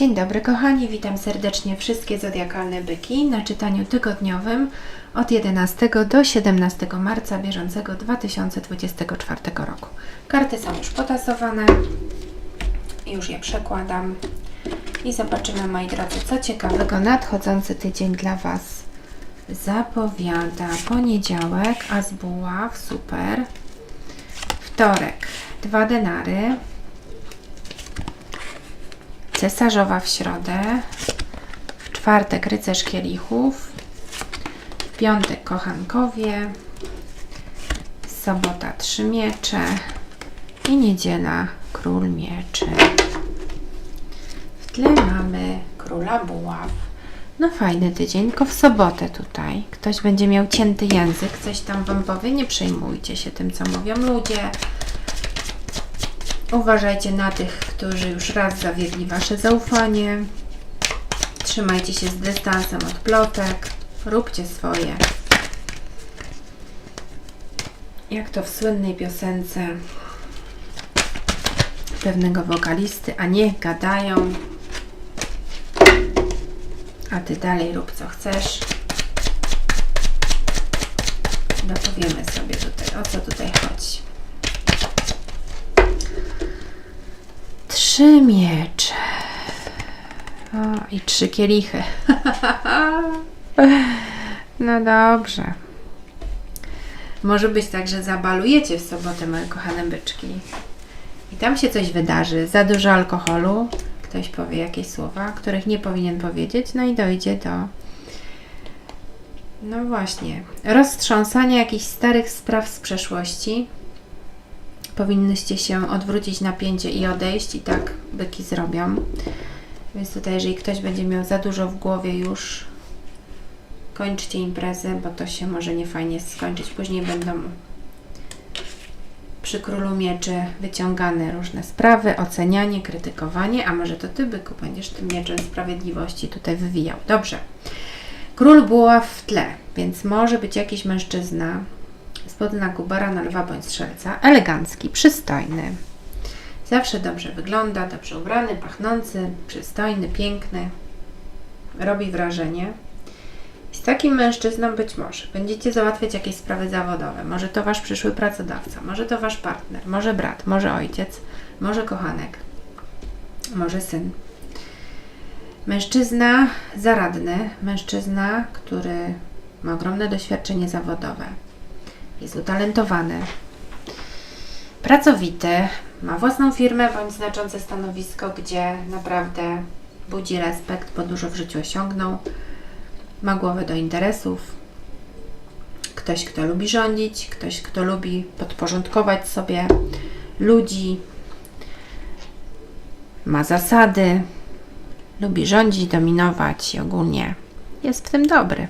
Dzień dobry kochani, witam serdecznie wszystkie zodiakalne byki na czytaniu tygodniowym od 11 do 17 marca bieżącego 2024 roku. Karty są już potasowane, już je przekładam i zobaczymy moi drodzy, co ciekawego nadchodzący tydzień dla Was zapowiada. Poniedziałek, As buław, super. Wtorek, dwa denary. Cesarzowa w środę, w czwartek rycerz kielichów, w piątek kochankowie, sobota trzy miecze i niedziela król mieczy. W tle mamy króla buław. No fajny tydzień, tylko w sobotę tutaj. Ktoś będzie miał cięty język, coś tam wam powie, nie przejmujcie się tym, co mówią ludzie. Uważajcie na tych, którzy już raz zawiedli Wasze zaufanie. Trzymajcie się z dystansem od plotek. Róbcie swoje. Jak to w słynnej piosence pewnego wokalisty, a niech gadają, a Ty dalej rób co chcesz. Dopowiemy sobie tutaj, o co tutaj chodzi. Trzy miecze. O, i trzy kielichy. no dobrze. Może być tak, że zabalujecie w sobotę, moje kochane byczki. I tam się coś wydarzy. Za dużo alkoholu. Ktoś powie jakieś słowa, których nie powinien powiedzieć. No i dojdzie do. No właśnie. Roztrząsania jakichś starych spraw z przeszłości powinnyście się odwrócić napięcie i odejść i tak byki zrobią. Więc tutaj, jeżeli ktoś będzie miał za dużo w głowie już, kończcie imprezę, bo to się może nie fajnie skończyć. Później będą przy królu mieczy wyciągane różne sprawy, ocenianie, krytykowanie, a może to ty, byku, będziesz tym mieczem sprawiedliwości tutaj wywijał. Dobrze. Król buław w tle, więc może być jakiś mężczyzna, spod znaku barana, lwa bądź strzelca. Elegancki, przystojny. Zawsze dobrze wygląda, dobrze ubrany, pachnący, przystojny, piękny. Robi wrażenie. Z takim mężczyzną być może będziecie załatwiać jakieś sprawy zawodowe. Może to wasz przyszły pracodawca, może to wasz partner, może brat, może ojciec, może kochanek, może syn. Mężczyzna zaradny, mężczyzna, który ma ogromne doświadczenie zawodowe jest utalentowany, pracowity, ma własną firmę bądź znaczące stanowisko, gdzie naprawdę budzi respekt, bo dużo w życiu osiągnął, ma głowę do interesów. Ktoś, kto lubi rządzić, ktoś, kto lubi podporządkować sobie ludzi, ma zasady, lubi rządzić, dominować i ogólnie jest w tym dobry.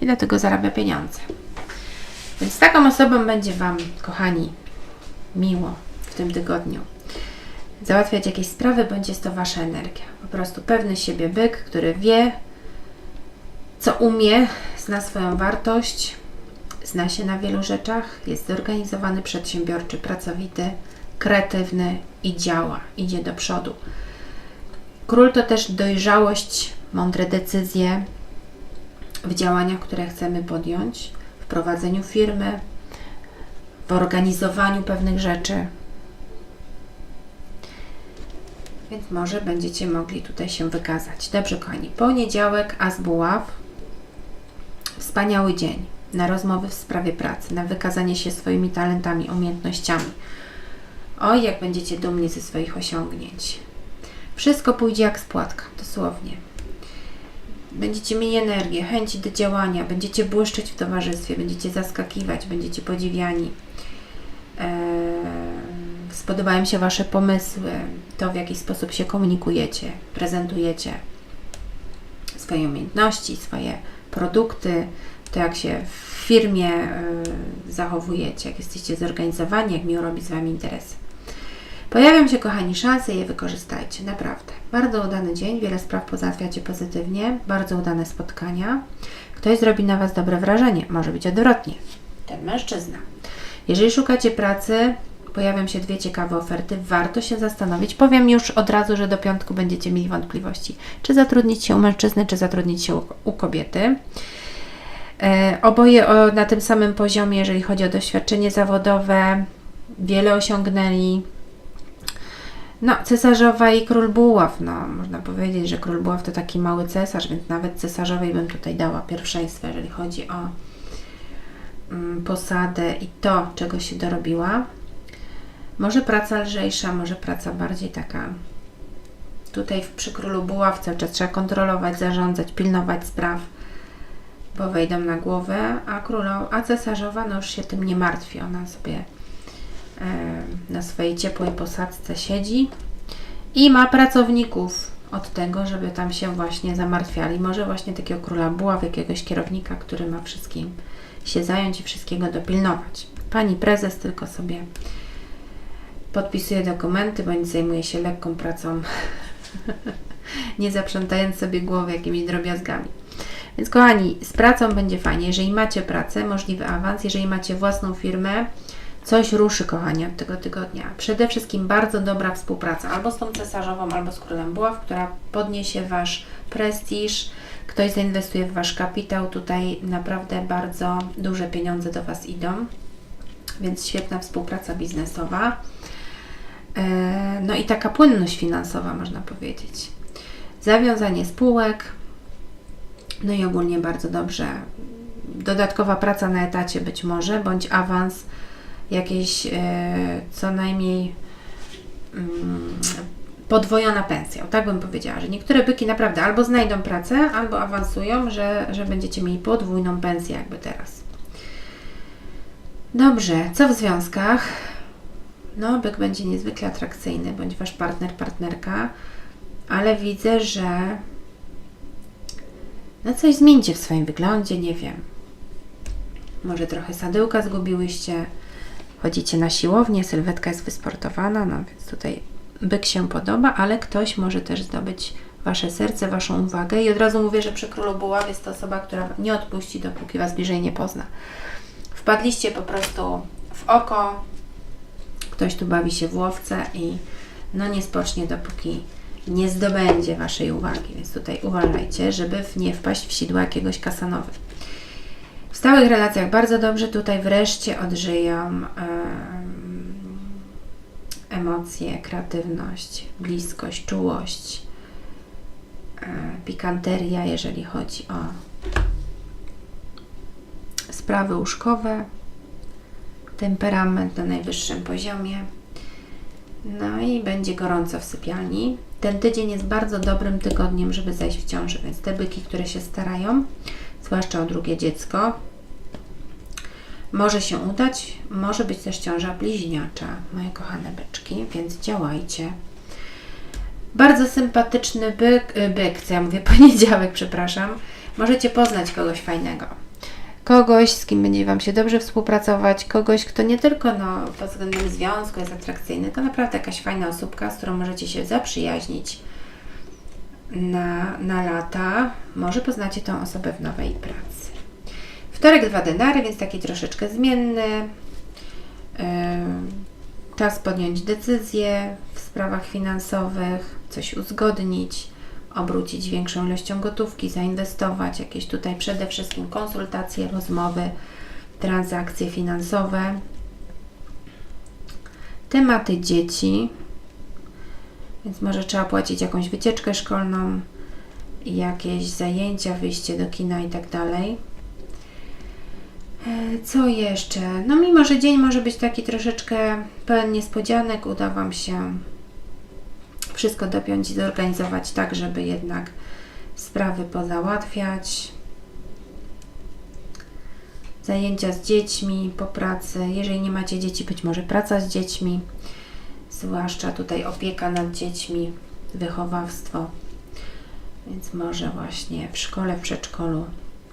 I dlatego zarabia pieniądze. Więc taką osobą będzie Wam, kochani, miło w tym tygodniu. Załatwiać jakieś sprawy, bądź jest to Wasza energia. Po prostu pewny siebie byk, który wie, co umie, zna swoją wartość, zna się na wielu rzeczach, jest zorganizowany, przedsiębiorczy, pracowity, kreatywny i działa, idzie do przodu. Król to też dojrzałość, mądre decyzje w działaniach, które chcemy podjąć prowadzeniu firmy, w organizowaniu pewnych rzeczy. Więc może będziecie mogli tutaj się wykazać. Dobrze, kochani. Poniedziałek, As Buław. Wspaniały dzień na rozmowy w sprawie pracy, na wykazanie się swoimi talentami, umiejętnościami. Oj, jak będziecie dumni ze swoich osiągnięć. Wszystko pójdzie jak spłatka, dosłownie będziecie mieli energię, chęci do działania, będziecie błyszczeć w towarzystwie, będziecie zaskakiwać, będziecie podziwiani. Eee, spodobają się Wasze pomysły, to w jaki sposób się komunikujecie, prezentujecie swoje umiejętności, swoje produkty, to jak się w firmie yy, zachowujecie, jak jesteście zorganizowani, jak miło robi z Wami interesy. Pojawią się, kochani, szanse, je wykorzystajcie, naprawdę. Bardzo udany dzień, wiele spraw pozałatwiacie pozytywnie, bardzo udane spotkania. Ktoś zrobi na Was dobre wrażenie, może być odwrotnie. Ten mężczyzna. Jeżeli szukacie pracy, pojawią się dwie ciekawe oferty, warto się zastanowić. Powiem już od razu, że do piątku będziecie mieli wątpliwości, czy zatrudnić się u mężczyzny, czy zatrudnić się u, kobiety. E, oboje na tym samym poziomie, jeżeli chodzi o doświadczenie zawodowe, wiele osiągnęli. No, cesarzowa i król buław. No, można powiedzieć, że król buław to taki mały cesarz, więc nawet cesarzowej bym tutaj dała pierwszeństwo, jeżeli chodzi o mm, posadę i to, czego się dorobiła. Może praca lżejsza, może praca bardziej taka. Tutaj przy królu buław cały czas trzeba kontrolować, zarządzać, pilnować spraw, bo wejdą na głowę, a królowa, a cesarzowa no już się tym nie martwi. Ona sobie na swojej ciepłej posadzce siedzi i ma pracowników od tego, żeby tam się właśnie zamartwiali. Może właśnie takiego króla buław, jakiegoś kierownika, który ma wszystkim się zająć i wszystkiego dopilnować. Pani prezes tylko sobie podpisuje dokumenty, bądź zajmuje się lekką pracą, nie zaprzątając sobie głowy jakimiś drobiazgami. Więc kochani, z pracą będzie fajnie. Jeżeli macie pracę, możliwy awans, jeżeli macie własną firmę, coś ruszy, kochani, od tego tygodnia. Przede wszystkim bardzo dobra współpraca albo z tą cesarzową, albo z królem buław, która podniesie Wasz prestiż, ktoś zainwestuje w Wasz kapitał. Tutaj naprawdę bardzo duże pieniądze do Was idą, więc świetna współpraca biznesowa. E, No i taka płynność finansowa, można powiedzieć. Zawiązanie spółek, no i ogólnie bardzo dobrze. Dodatkowa praca na etacie być może, bądź awans, jakieś e, co najmniej mm, podwojona pensja. Tak bym powiedziała, że niektóre byki naprawdę albo znajdą pracę, albo awansują, że, że będziecie mieli podwójną pensję jakby teraz. Dobrze, co w związkach? No, byk będzie niezwykle atrakcyjny, bądź wasz partner, partnerka, ale widzę, że no coś zmieńcie w swoim wyglądzie, nie wiem. Może trochę sadyłka zgubiłyście, chodzicie na siłownię, sylwetka jest wysportowana, no więc tutaj byk się podoba, ale ktoś może też zdobyć Wasze serce, Waszą uwagę i od razu mówię, że przy Królu Buław jest to osoba, która nie odpuści, dopóki Was bliżej nie pozna. Wpadliście po prostu w oko, ktoś tu bawi się w łowce i no nie spocznie, dopóki nie zdobędzie Waszej uwagi, więc tutaj uważajcie, żeby nie wpaść w sidła jakiegoś kasanowy. Stałych relacjach bardzo dobrze, tutaj wreszcie odżyją em, emocje, kreatywność, bliskość, czułość, e, pikanteria, jeżeli chodzi o sprawy łóżkowe, temperament na najwyższym poziomie. No i będzie gorąco w sypialni. Ten tydzień jest bardzo dobrym tygodniem, żeby zajść w ciąży, więc te byki, które się starają, zwłaszcza o drugie dziecko, może się udać, może być też ciąża bliźniacza, moje kochane byczki, więc działajcie. Bardzo sympatyczny byk, y, byk, co ja mówię, poniedziałek, przepraszam. Możecie poznać kogoś fajnego. Kogoś, z kim będzie Wam się dobrze współpracować, kogoś, kto nie tylko no, pod względem związku jest atrakcyjny, tylko naprawdę jakaś fajna osóbka, z którą możecie się zaprzyjaźnić na, na lata. Może poznacie tą osobę w nowej pracy. Wtorek dwa denary, więc taki troszeczkę zmienny. Yy, czas podjąć decyzję w sprawach finansowych, coś uzgodnić, obrócić większą ilością gotówki, zainwestować, jakieś tutaj przede wszystkim konsultacje, rozmowy, transakcje finansowe. Tematy dzieci, więc może trzeba płacić jakąś wycieczkę szkolną, jakieś zajęcia, wyjście do kina i tak dalej. E, Co jeszcze? No mimo, że dzień może być taki troszeczkę pełen niespodzianek, uda Wam się wszystko dopiąć i zorganizować tak, żeby jednak sprawy pozałatwiać. Zajęcia z dziećmi po pracy. Jeżeli nie macie dzieci, być może praca z dziećmi, zwłaszcza tutaj opieka nad dziećmi, wychowawstwo. Więc może właśnie w szkole, w przedszkolu,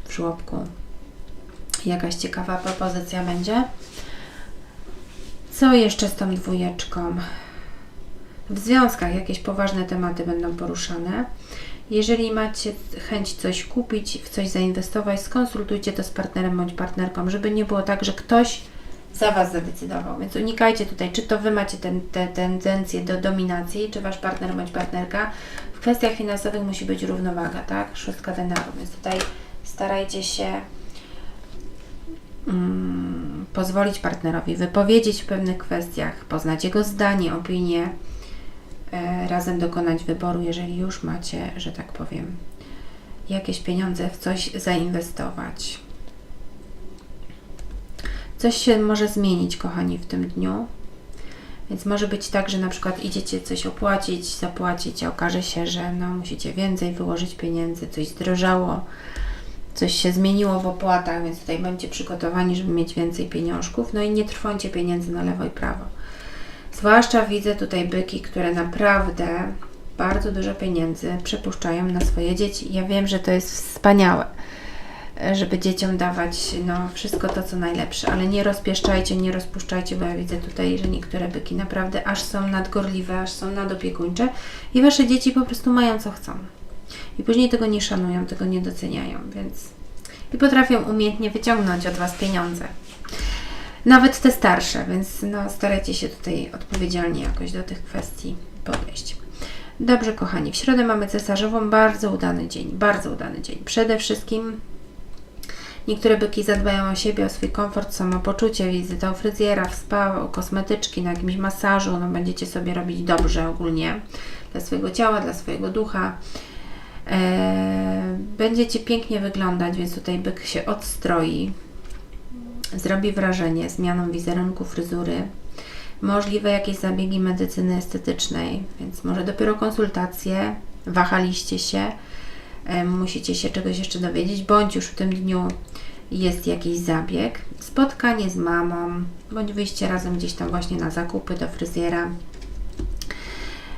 w żłobku jakaś ciekawa propozycja będzie. Co jeszcze z tą dwójeczką? W związkach jakieś poważne tematy będą poruszane. Jeżeli macie chęć coś kupić, w coś zainwestować, skonsultujcie to z partnerem bądź partnerką, żeby nie było tak, że ktoś za Was zadecydował. Więc unikajcie tutaj, czy to Wy macie ten, te tendencje do dominacji, czy Wasz partner bądź partnerka. W kwestiach finansowych musi być równowaga, tak? Szóstka denaru, więc tutaj starajcie się mm, pozwolić partnerowi wypowiedzieć w pewnych kwestiach, poznać jego zdanie, opinię, e, razem dokonać wyboru, jeżeli już macie, że tak powiem, jakieś pieniądze w coś zainwestować. Coś się może zmienić, kochani, w tym dniu. Więc może być tak, że na przykład idziecie coś opłacić, zapłacić, a okaże się, że no, musicie więcej wyłożyć pieniędzy, coś zdrożało, coś się zmieniło w opłatach, więc tutaj bądźcie przygotowani, żeby mieć więcej pieniążków. No i nie trwącie pieniędzy na lewo i prawo. Zwłaszcza widzę tutaj byki, które naprawdę bardzo dużo pieniędzy przepuszczają na swoje dzieci. Ja wiem, że to jest wspaniałe, żeby dzieciom dawać no, wszystko to, co najlepsze, ale nie rozpieszczajcie, nie rozpuszczajcie, bo ja widzę tutaj, że niektóre byki naprawdę aż są nadgorliwe, aż są nadopiekuńcze i Wasze dzieci po prostu mają co chcą. I później tego nie szanują, tego nie doceniają, więc i potrafią umiejętnie wyciągnąć od Was pieniądze. Nawet te starsze, więc no, starajcie się tutaj odpowiedzialnie jakoś do tych kwestii podejść. Dobrze, kochani, w środę mamy cesarzową, bardzo udany dzień, bardzo udany dzień. Przede wszystkim niektóre byki zadbają o siebie, o swój komfort, samopoczucie, wizyta u fryzjera, w spa, u kosmetyczki, na jakimś masażu, no będziecie sobie robić dobrze ogólnie dla swojego ciała, dla swojego ducha. Eee, będziecie pięknie wyglądać, więc tutaj byk się odstroi, zrobi wrażenie zmianą wizerunku, fryzury. Możliwe jakieś zabiegi medycyny estetycznej, więc może dopiero konsultacje, wahaliście się, e, musicie się czegoś jeszcze dowiedzieć, bądź już w tym dniu jest jakiś zabieg, spotkanie z mamą, bądź wyjście razem gdzieś tam właśnie na zakupy do fryzjera.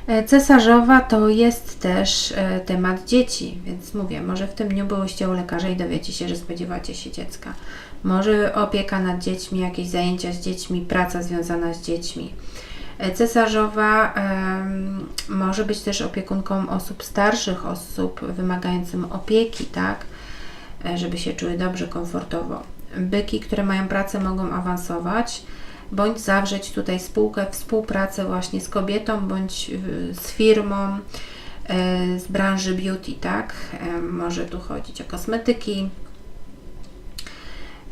E, Cesarzowa to jest też e, temat dzieci, więc mówię, może w tym dniu byłyście u lekarza i dowiecie się, że spodziewacie się dziecka. Może opieka nad dziećmi, jakieś zajęcia z dziećmi, praca związana z dziećmi. E, Cesarzowa może być też opiekunką osób starszych, osób wymagającym opieki, tak? Żeby się czuły dobrze, komfortowo. Byki, które mają pracę, mogą awansować bądź zawrzeć tutaj spółkę, współpracę właśnie z kobietą bądź y, z firmą e, z branży beauty, tak? E, Może tu chodzić o kosmetyki,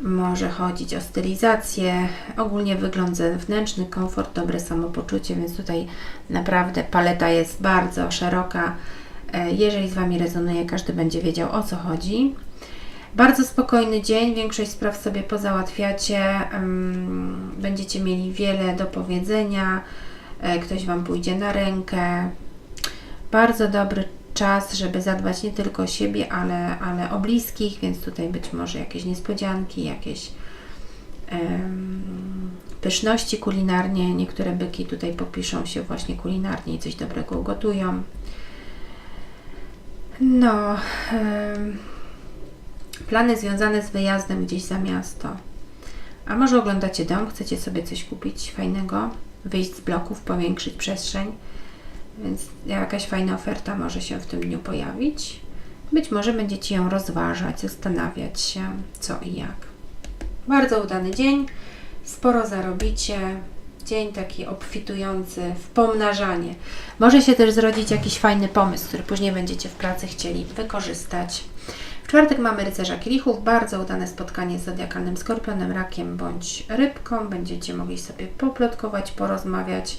może chodzić o stylizację, ogólnie wygląd zewnętrzny, komfort, dobre samopoczucie, więc tutaj naprawdę paleta jest bardzo szeroka. E, Jeżeli z Wami rezonuje, każdy będzie wiedział o co chodzi. Bardzo spokojny dzień, większość spraw sobie pozałatwiacie, będziecie mieli wiele do powiedzenia, e, ktoś Wam pójdzie na rękę. Bardzo dobry czas, żeby zadbać nie tylko o siebie, ale, ale o bliskich, więc tutaj być może jakieś niespodzianki, jakieś pyszności kulinarnie. Niektóre byki tutaj popiszą się właśnie kulinarnie i coś dobrego ugotują. No, em, plany związane z wyjazdem gdzieś za miasto. A może oglądacie dom, chcecie sobie coś kupić fajnego, wyjść z bloków, powiększyć przestrzeń, więc jakaś fajna oferta może się w tym dniu pojawić. Być może będziecie ją rozważać, zastanawiać się co i jak. Bardzo udany dzień, sporo zarobicie. Dzień taki obfitujący w pomnażanie. Może się też zrodzić jakiś fajny pomysł, który później będziecie w pracy chcieli wykorzystać. Czwartek mamy rycerza kielichów, bardzo udane spotkanie z zodiakalnym skorpionem, rakiem bądź rybką. Będziecie mogli sobie poplotkować, porozmawiać,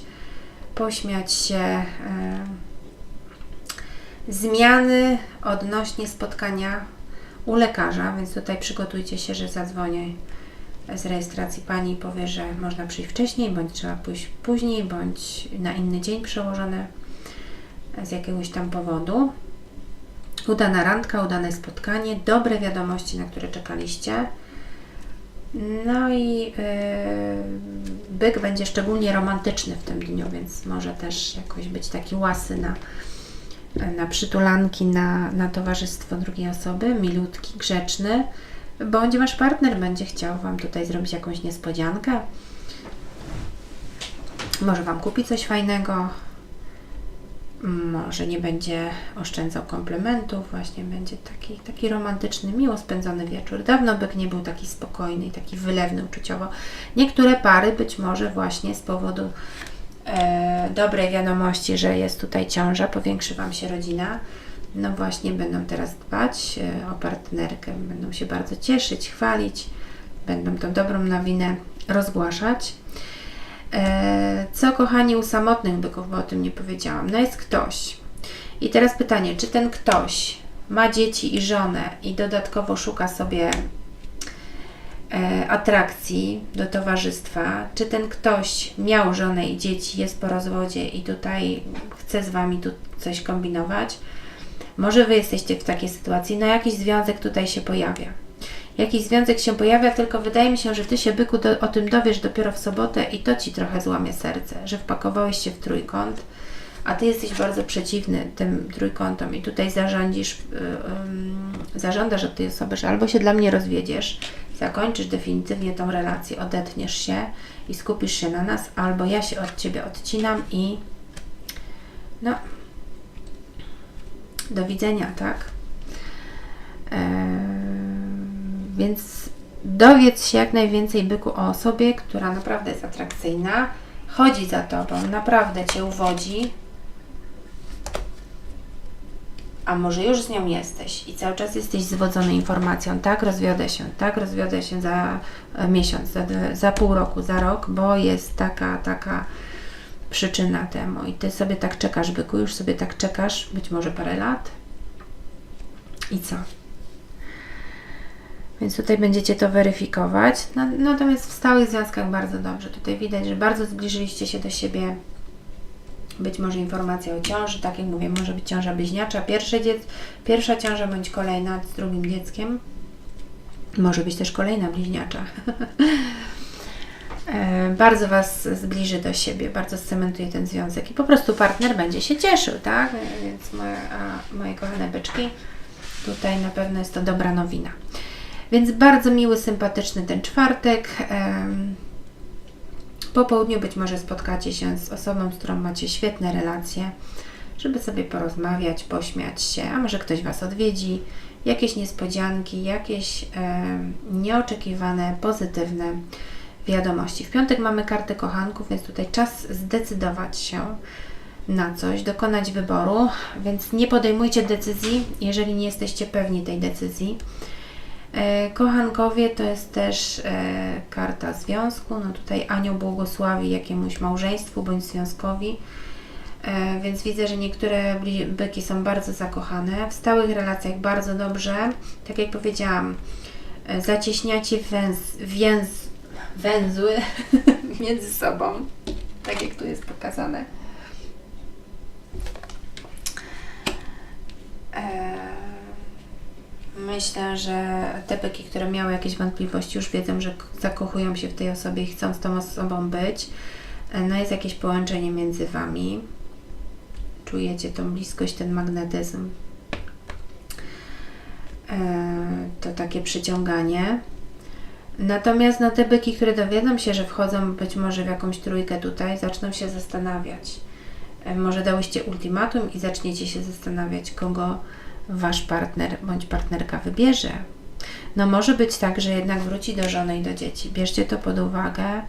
pośmiać się. e, Zmiany odnośnie spotkania u lekarza, więc tutaj przygotujcie się, że zadzwonię z rejestracji pani powie, że można przyjść wcześniej, bądź trzeba pójść później, bądź na inny dzień przełożone z jakiegoś tam powodu. Udana randka, udane spotkanie, dobre wiadomości, na które czekaliście. No i yy, byk będzie szczególnie romantyczny w tym dniu, więc może też jakoś być taki łasy na, na przytulanki, na, na towarzystwo drugiej osoby, milutki, grzeczny, bądź Wasz partner będzie chciał Wam tutaj zrobić jakąś niespodziankę. Może Wam kupi coś fajnego, Może nie będzie oszczędzał komplementów, właśnie będzie taki, taki romantyczny, miło spędzony wieczór. Dawno byk nie był taki spokojny i taki wylewny uczuciowo. Niektóre pary być może właśnie z powodu e, dobrej wiadomości, że jest tutaj ciąża, powiększy Wam się rodzina, no właśnie będą teraz dbać e, o partnerkę, będą się bardzo cieszyć, chwalić, będą tą dobrą nowinę rozgłaszać. E, Co kochani u samotnych byków, bo o tym nie powiedziałam. No jest ktoś. I teraz pytanie, czy ten ktoś ma dzieci i żonę i dodatkowo szuka sobie e, atrakcji do towarzystwa, czy ten ktoś miał żonę i dzieci, jest po rozwodzie i tutaj chce z Wami tu coś kombinować, może Wy jesteście w takiej sytuacji, no jakiś związek tutaj się pojawia. Jakiś związek się pojawia, tylko wydaje mi się, że Ty się, byku, do, o tym dowiesz dopiero w sobotę i to Ci trochę złamie serce, że wpakowałeś się w trójkąt, a Ty jesteś bardzo przeciwny tym trójkątom i tutaj zarządzisz, yy, yy, zażądasz od tej osoby, że albo się dla mnie rozwiedziesz, zakończysz definitywnie tą relację, odetniesz się i skupisz się na nas, albo ja się od Ciebie odcinam i no, do widzenia, tak? Eee, więc dowiedz się jak najwięcej byku o osobie, która naprawdę jest atrakcyjna, chodzi za tobą, naprawdę cię uwodzi, a może już z nią jesteś i cały czas jesteś zwodzony informacją, tak, rozwiodę się, tak, rozwiodę się za e, miesiąc, za, za pół roku, za rok, bo jest taka, taka przyczyna temu i ty sobie tak czekasz, byku, już sobie tak czekasz, być może parę lat i co? Więc tutaj będziecie to weryfikować. No, natomiast w stałych związkach bardzo dobrze. Tutaj widać, że bardzo zbliżyliście się do siebie. Być może informacja o ciąży, tak jak mówię, może być ciąża bliźniacza, pierwsze dziec, pierwsza ciąża bądź kolejna z drugim dzieckiem. Może być też kolejna bliźniacza. E, bardzo Was zbliży do siebie, bardzo scementuje ten związek i po prostu partner będzie się cieszył, tak? Więc moje, a, moje kochane byczki, tutaj na pewno jest to dobra nowina. Więc bardzo miły, sympatyczny ten czwartek. Po południu być może spotkacie się z osobą, z którą macie świetne relacje, żeby sobie porozmawiać, pośmiać się, a może ktoś Was odwiedzi, jakieś niespodzianki, jakieś nieoczekiwane, pozytywne wiadomości. W piątek mamy kartę kochanków, więc tutaj czas zdecydować się na coś, dokonać wyboru, więc nie podejmujcie decyzji, jeżeli nie jesteście pewni tej decyzji. E, Kochankowie to jest też e, karta związku. No tutaj anioł błogosławi jakiemuś małżeństwu bądź związkowi. E, więc widzę, że niektóre byki są bardzo zakochane. W stałych relacjach bardzo dobrze. Tak jak powiedziałam, zacieśniacie węz, więz, węzły między sobą. Tak jak tu jest pokazane. Eee, Myślę, że te byki, które miały jakieś wątpliwości, już wiedzą, że zakochują się w tej osobie i chcą z tą osobą być. No jest jakieś połączenie między Wami. Czujecie tą bliskość, ten magnetyzm. E, To takie przyciąganie. Natomiast no, te byki, które dowiedzą się, że wchodzą być może w jakąś trójkę tutaj, zaczną się zastanawiać. E, Może dałyście ultimatum i zaczniecie się zastanawiać, kogo wasz partner bądź partnerka wybierze. No może być tak, że jednak wróci do żony i do dzieci. Bierzcie to pod uwagę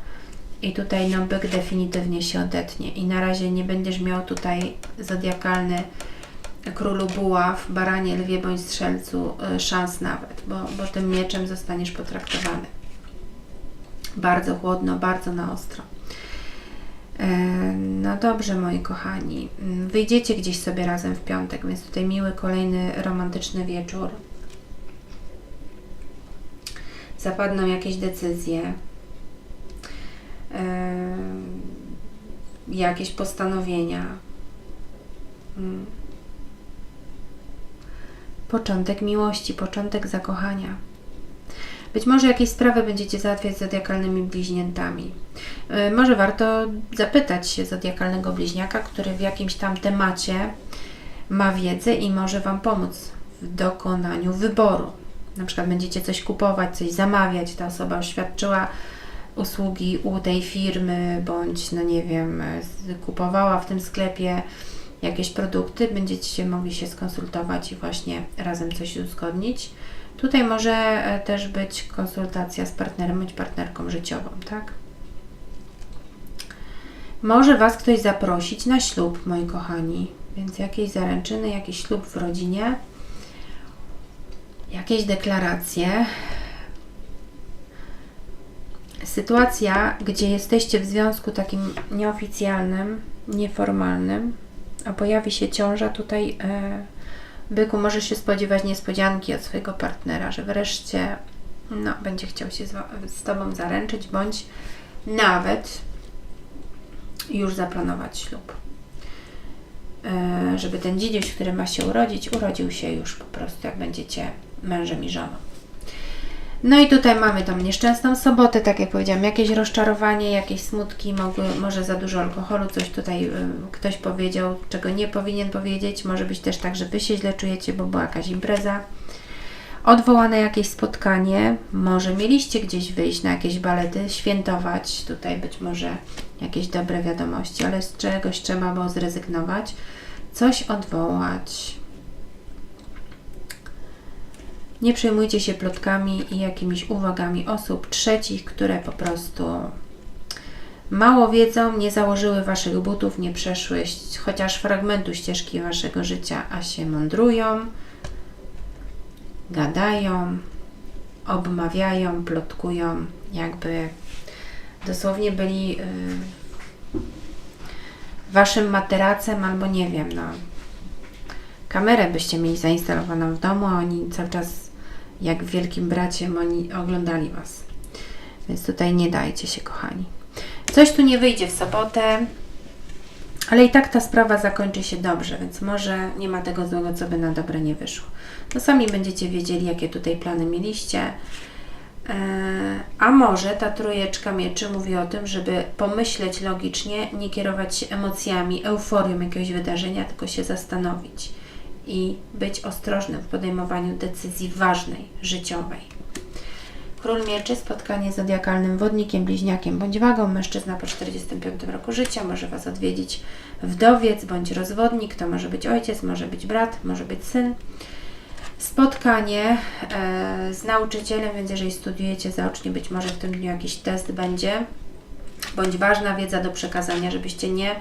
i tutaj no byk definitywnie się odetnie i na razie nie będziesz miał tutaj zodiakalny królu buław, baranie, lwie bądź strzelcu y, szans nawet, bo, bo tym mieczem zostaniesz potraktowany. Bardzo chłodno, bardzo na ostro. E, No dobrze, moi kochani. Mm, Wyjdziecie gdzieś sobie razem w piątek, więc tutaj miły kolejny romantyczny wieczór. Zapadną jakieś decyzje, jakieś postanowienia. Mm. Początek miłości, początek zakochania. Być może jakieś sprawy będziecie załatwiać z zodiakalnymi bliźniętami. Y, Może warto zapytać się zodiakalnego bliźniaka, który w jakimś tam temacie ma wiedzę i może Wam pomóc w dokonaniu wyboru. Na przykład będziecie coś kupować, coś zamawiać, ta osoba oświadczyła usługi u tej firmy, bądź, no nie wiem, z- kupowała w tym sklepie jakieś produkty, będziecie mogli się skonsultować i właśnie razem coś uzgodnić. Tutaj może e, też być konsultacja z partnerem bądź partnerką życiową, tak? Może Was ktoś zaprosić na ślub, moi kochani. Więc jakieś zaręczyny, jakiś ślub w rodzinie, jakieś deklaracje. Sytuacja, gdzie jesteście w związku takim nieoficjalnym, nieformalnym, a pojawi się ciąża, tutaj e, byku może się spodziewać niespodzianki od swojego partnera, że wreszcie no, będzie chciał się z, Tobą zaręczyć, bądź nawet już zaplanować ślub. E, żeby ten dzidziuś, który ma się urodzić, urodził się już po prostu, jak będziecie mężem i żoną. No i tutaj mamy tą nieszczęsną sobotę, tak jak powiedziałam, jakieś rozczarowanie, jakieś smutki, mogły, może za dużo alkoholu, coś tutaj y, ktoś powiedział, czego nie powinien powiedzieć. Może być też tak, że Wy się źle czujecie, bo była jakaś impreza. Odwołane jakieś spotkanie, może mieliście gdzieś wyjść na jakieś balety, świętować, tutaj być może jakieś dobre wiadomości, ale z czegoś trzeba było zrezygnować, coś odwołać. Nie przejmujcie się plotkami i jakimiś uwagami osób trzecich, które po prostu mało wiedzą, nie założyły Waszych butów, nie przeszły chociaż fragmentu ścieżki Waszego życia, a się mądrują, gadają, obmawiają, plotkują, jakby dosłownie byli y, Waszym materacem albo nie wiem, no. Kamerę byście mieli zainstalowaną w domu, a oni cały czas jak w Wielkim Bracie oni oglądali Was. Więc tutaj nie dajcie się, kochani. Coś tu nie wyjdzie w sobotę, ale i tak ta sprawa zakończy się dobrze, więc może nie ma tego złego, co by na dobre nie wyszło. To sami będziecie wiedzieli, jakie tutaj plany mieliście. Eee, A może ta trójeczka mieczy mówi o tym, żeby pomyśleć logicznie, nie kierować się emocjami, euforią jakiegoś wydarzenia, tylko się zastanowić i być ostrożnym w podejmowaniu decyzji ważnej, życiowej. Król Mieczy, spotkanie z zodiakalnym wodnikiem, bliźniakiem bądź wagą, mężczyzna po 45 roku życia, może Was odwiedzić wdowiec bądź rozwodnik, to może być ojciec, może być brat, może być syn. Spotkanie e, z nauczycielem, więc jeżeli studiujecie zaocznie, być może w tym dniu jakiś test będzie, bądź ważna wiedza do przekazania, żebyście nie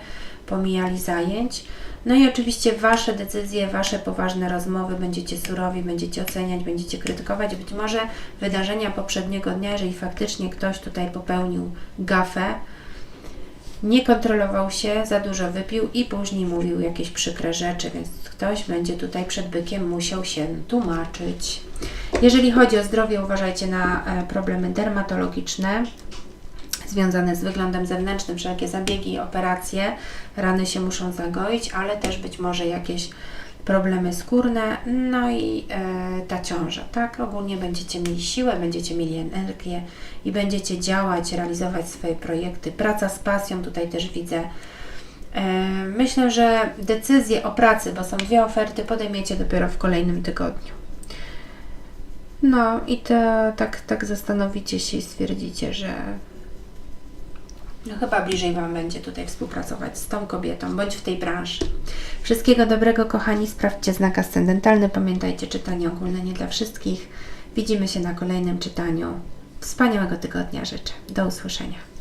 pomijali zajęć. No i oczywiście Wasze decyzje, Wasze poważne rozmowy, będziecie surowi, będziecie oceniać, będziecie krytykować. Być może wydarzenia poprzedniego dnia, jeżeli faktycznie ktoś tutaj popełnił gafę, nie kontrolował się, za dużo wypił i później mówił jakieś przykre rzeczy, więc ktoś będzie tutaj przed bykiem musiał się tłumaczyć. Jeżeli chodzi o zdrowie, uważajcie na e, problemy dermatologiczne, związane z wyglądem zewnętrznym, wszelkie zabiegi, operacje, rany się muszą zagoić, ale też być może jakieś problemy skórne, no i e, ta ciąża, tak? Ogólnie będziecie mieli siłę, będziecie mieli energię i będziecie działać, realizować swoje projekty. Praca z pasją, tutaj też widzę. E, myślę, że decyzję o pracy, bo są dwie oferty, podejmiecie dopiero w kolejnym tygodniu. No i to tak, tak zastanowicie się i stwierdzicie, że no chyba bliżej Wam będzie tutaj współpracować z tą kobietą, bądź w tej branży. Wszystkiego dobrego, kochani. Sprawdźcie znak ascendentalny. Pamiętajcie, czytanie ogólne nie dla wszystkich. Widzimy się na kolejnym czytaniu. Wspaniałego tygodnia życzę. Do usłyszenia.